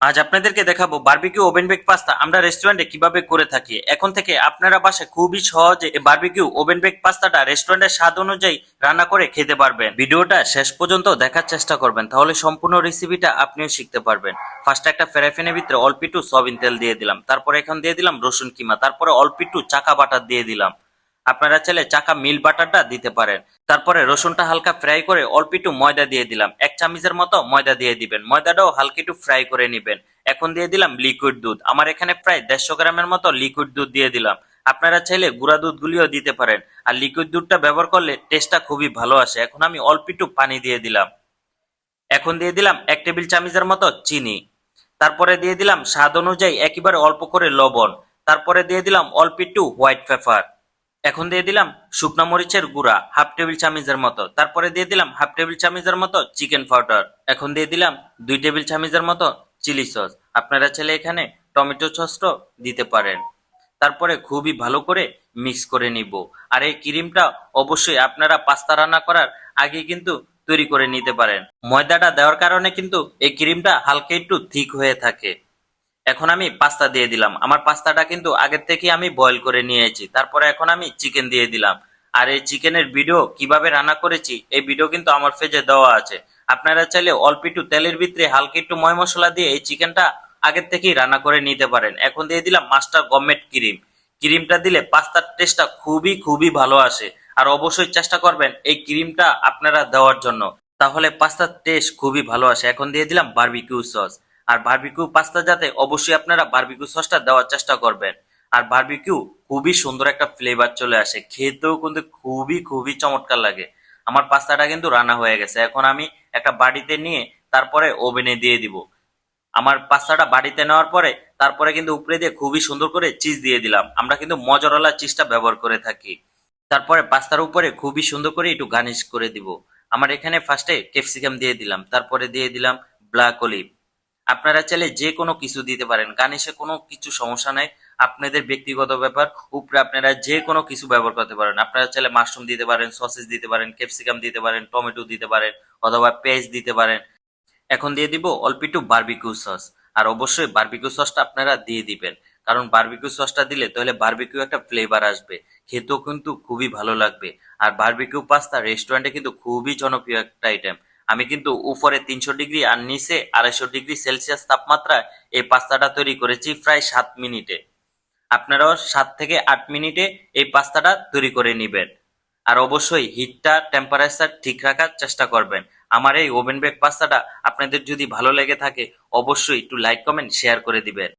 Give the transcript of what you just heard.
আজ আপনাদেরকে দেখাবো বার্বিকিউ ওভেন বেক পাস্তা আমরা রেস্টুরেন্টে কীভাবে করে থাকি। এখন থেকে আপনারা বাসায় খুবই সহজে বারবিকিউ ওভেন বেক পাস্তাটা রেস্টুরেন্টের স্বাদ অনুযায়ী রান্না করে খেতে পারবেন। ভিডিওটা শেষ পর্যন্ত দেখার চেষ্টা করবেন, তাহলে সম্পূর্ণ রেসিপিটা আপনিও শিখতে পারবেন। ফার্স্ট একটা ফ্রাইপ্যানের ভিতরে অল্প একটু সয়াবিন তেল দিয়ে দিলাম, তারপরে এখন দিয়ে দিলাম রসুন কিমা, তারপরে অল্প একটু চাকা বাটার দিয়ে দিলাম। আপনারা চাইলে চাকা মিল বাটারটা দিতে পারেন। তারপরে রসুনটা হালকা ফ্রাই করে অল্প একটু ময়দা দিয়ে দিলাম। এক চামচের মতো ময়দা দিয়ে দিবেন। ময়দাটাও হালকা একটু ফ্রাই করে নেবেন। এখন দিয়ে দিলাম লিকুইড দুধ। আমার এখানে প্রায় দেড়শো গ্রামের মতো লিকুইড দুধ দিয়ে দিলাম। আপনারা চাইলে গুঁড়া দুধগুলিও দিতে পারেন। আর লিকুইড দুধটা ব্যবহার করলে টেস্টটা খুবই ভালো আসে। এখন আমি অল্প একটু পানি দিয়ে দিলাম। এখন দিয়ে দিলাম এক টেবিল চামচের মতো চিনি। তারপরে দিয়ে দিলাম স্বাদ অনুযায়ী একেবারে অল্প করে লবণ। তারপরে দিয়ে দিলাম অল্প একটু হোয়াইট পেপার। এখন দিয়ে দিলাম শুকনো মরিচের গুঁড়া, হাফ টেবিল চামচের মতো। তারপরে দিয়ে দিলাম হাফ টেবিল চামচের মতো চিকেন পাউডার। এখন দিয়ে দিলাম দুই টেবিল চামচের মতো চিলি সস। আপনারা চাইলে এখানে টমেটো সসটাও দিতে পারেন। তারপরে খুবই ভালো করে মিক্স করে নিব। আর এই ক্রিমটা অবশ্যই আপনারা পাস্তা রান্না করার আগে কিন্তু তৈরি করে নিতে পারেন। ময়দাটা দেওয়ার কারণে কিন্তু এই ক্রিমটা হালকা একটু থিক হয়ে থাকে। এখন আমি পাস্তা দিয়ে দিলাম। আমার পাস্তাটা কিন্তু আগের থেকে আমি বয়েল করে নিয়েছি। তারপরে এখন আমি চিকেন দিয়ে দিলাম। আর এই চিকেনের ভিডিও কীভাবে রান্না করেছি, এই ভিডিও কিন্তু আমার পেজে দেওয়া আছে। আপনারা চাইলে অল্প একটু তেলের ভিতরে হালকা একটু ময় মশলা দিয়ে এই চিকেনটা আগের থেকেই রান্না করে নিতে পারেন। এখন দিয়ে দিলাম মাস্টার গভর্নমেন্ট ক্রিম ক্রিমটা দিলে পাস্তার টেস্টটা খুবই খুবই ভালো আসে। আর অবশ্যই চেষ্টা করবেন এই ক্রিমটা আপনারা দেওয়ার জন্য। তাহলে পাস্তার টেস্ট খুবই ভালো আসে। এখন দিয়ে দিলাম বারবিকিউ সস আর বারবিকিউ পাস্তা যাতে অবশ্যই আপনারা বার্বিকিউ সসটা দেওয়ার চেষ্টা করবেন। আর বার্বিকিউ খুবই সুন্দর একটা ফ্লেভার চলে আসে। খেতেও কিন্তু খুবই খুবই চমৎকার লাগে। আমার পাস্তাটা কিন্তু রান্না হয়ে গেছে। এখন আমি একটা বাড়িতে নিয়ে তারপরে ওভেনে দিয়ে দিব। আমার পাস্তাটা বাড়িতে নেওয়ার পরে তারপরে কিন্তু উপরে দিয়ে খুবই সুন্দর করে চিজ দিয়ে দিলাম। আমরা কিন্তু মজরলা চিজটা ব্যবহার করে থাকি। তারপরে পাস্তার উপরে খুবই সুন্দর করে একটু গার্নিশ করে দিব। আমার এখানে ফার্স্টে ক্যাপসিকাম দিয়ে দিলাম। তারপরে দিয়ে দিলাম ব্ল্যাক অলিভ আপনারা চাইলে যে কোনো কিছু দিতে পারেন। গার্নিশে কোনো কিছু সমস্যা নাই। আপনাদের ব্যক্তিগত ব্যাপার। উপরে আপনারা যে কোনো কিছু ব্যবহার করতে পারেন। আপনারা চাইলে মাশরুম দিতে পারেন, সসেজ দিতে পারেন, ক্যাপসিকাম দিতে পারেন, টমেটো দিতে পারেন, অথবা পেঁয়াজ দিতে পারেন। এখন দিয়ে দিব অল্প একটু বারবিকিউ সস। আর অবশ্যই বার্বিকিউ সসটা আপনারা দিয়ে দিবেন। কারণ বার্বিকিউ সসটা দিলে তাহলে বারবিকিউ একটা ফ্লেভার আসবে। খেতেও কিন্তু খুবই ভালো লাগবে। আর বারবিকিউ পাস্তা রেস্টুরেন্টে কিন্তু খুবই জনপ্রিয় একটা আইটেম আমি কিন্তু উপরে তিনশো ডিগ্রি আর নিচে আড়াইশো ডিগ্রি সেলসিয়াস তাপমাত্রায় এই পাস্তাটা তৈরি করেছি প্রায় সাত মিনিটে। আপনারাও সাত থেকে আট মিনিটে এই পাস্তাটা তৈরি করে নেবেন। আর অবশ্যই হিটটা, টেম্পারেচার ঠিক রাখার চেষ্টা করবেন। আমার এই ওভেন বেক পাস্তাটা আপনাদের যদি ভালো লেগে থাকে, অবশ্যই একটু লাইক, কমেন্ট, শেয়ার করে দিবেন।